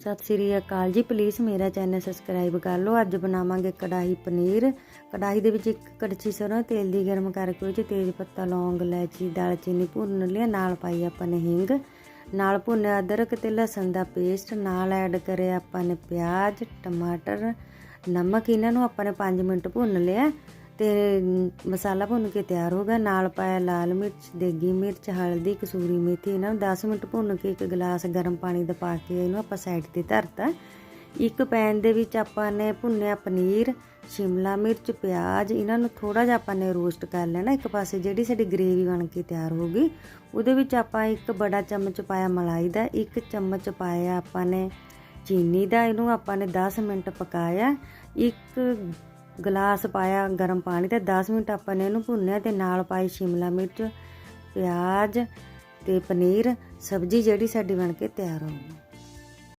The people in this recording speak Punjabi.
ਸਤਿ ਸ੍ਰੀ ਅਕਾਲ ਜੀ ਪਲੀਜ਼ ਮੇਰਾ ਚੈਨਲ ਸਬਸਕ੍ਰਾਈਬ ਕਰ ਲਓ। ਅੱਜ ਬਣਾਵਾਂਗੇ ਕੜਾਹੀ ਪਨੀਰ। ਕੜਾਹੀ ਦੇ ਵਿੱਚ ਇੱਕ ਕੜਛੀ ਸਰੋਂ, ਤੇਲ ਦੀ ਗਰਮ ਕਰਕੇ ਉਹ 'ਚ ਤੇਜ਼ ਪੱਤਾ, ਲੌਂਗ, ਇਲਾਇਚੀ, ਦਾਲਚੀਨੀ ਭੁੰਨ ਲਿਆ। ਨਾਲ ਪਾਈ ਆਪਾਂ ਨੇ ਹਿੰਗ। ਨਾਲ ਭੁੰਨਿਆ ਅਦਰਕ ਤੇ ਲਸਣ ਦਾ ਪੇਸਟ ਨਾਲ ਐਡ ਕਰਿਆ ਆਪਾਂ ਨੇ ਪਿਆਜ਼, ਟਮਾਟਰ, ਨਮਕ। ਇਹਨਾਂ ਨੂੰ ਆਪਾਂ ਨੇ 5 ਮਿੰਟ ਭੁੰਨ ਲਿਆ। ਤੇ ਮਸਾਲਾ ਭੁੰਨ ਕੇ ਤਿਆਰ ਹੋ ਗਿਆ। ਨਾਲ ਪਾਇਆ ਲਾਲ ਮਿਰਚ, ਦੇਗੀ ਮਿਰਚ, ਹਲਦੀ, ਕਸੂਰੀ ਮੇਥੀ, ਇਹਨਾਂ ਨੂੰ 10 ਮਿੰਟ ਭੁੰਨ ਕੇ ਇੱਕ ਗਲਾਸ ਗਰਮ ਪਾਣੀ ਦਾ ਪਾ ਕੇ ਇਹਨੂੰ ਆਪਾਂ ਸਾਈਡ ਤੇ ਧਰਤਾ। ਇੱਕ ਪੈਨ ਦੇ ਵਿੱਚ ਆਪਾਂ ਨੇ ਭੁੰਨਿਆ ਪਨੀਰ, ਸ਼ਿਮਲਾ ਮਿਰਚ, ਪਿਆਜ਼, ਇਹਨਾਂ ਨੂੰ ਥੋੜਾ ਜਿਹਾ ਆਪਾਂ ਨੇ ਰੋਸਟ ਕਰ ਲੈਣਾ। ਇੱਕ ਪਾਸੇ ਜਿਹੜੀ ਸਾਡੀ ਗ੍ਰੇਵੀ ਬਣ ਕੇ ਤਿਆਰ ਹੋ ਗਈ, ਉਹਦੇ ਵਿੱਚ ਆਪਾਂ ਇੱਕ ਬੜਾ ਚਮਚ ਪਾਇਆ ਮਲਾਈ ਦਾ, ਇੱਕ ਚਮਚ ਪਾਇਆ ਆਪਾਂ ਨੇ ਚੀਨੀ ਦਾ, ਇਹਨੂੰ ਆਪਾਂ ਨੇ 10 ਮਿੰਟ ਪਕਾਇਆ। ਇੱਕ ਗਲਾਸ ਪਾਇਆ ਗਰਮ ਪਾਣੀ ਤੇ 10 ਮਿੰਟ ਆਪਾਂ ਨੇ ਇਹਨੂੰ ਭੁੰਨਿਆ ਤੇ ਨਾਲ ਪਾਈ ਸ਼ਿਮਲਾ ਮਿਰਚ, ਪਿਆਜ਼ ਤੇ ਪਨੀਰ, ਸਬਜ਼ੀ ਜਿਹੜੀ ਸਾਡੀ ਬਣ ਕੇ ਤਿਆਰ ਹੋ ਗਈ।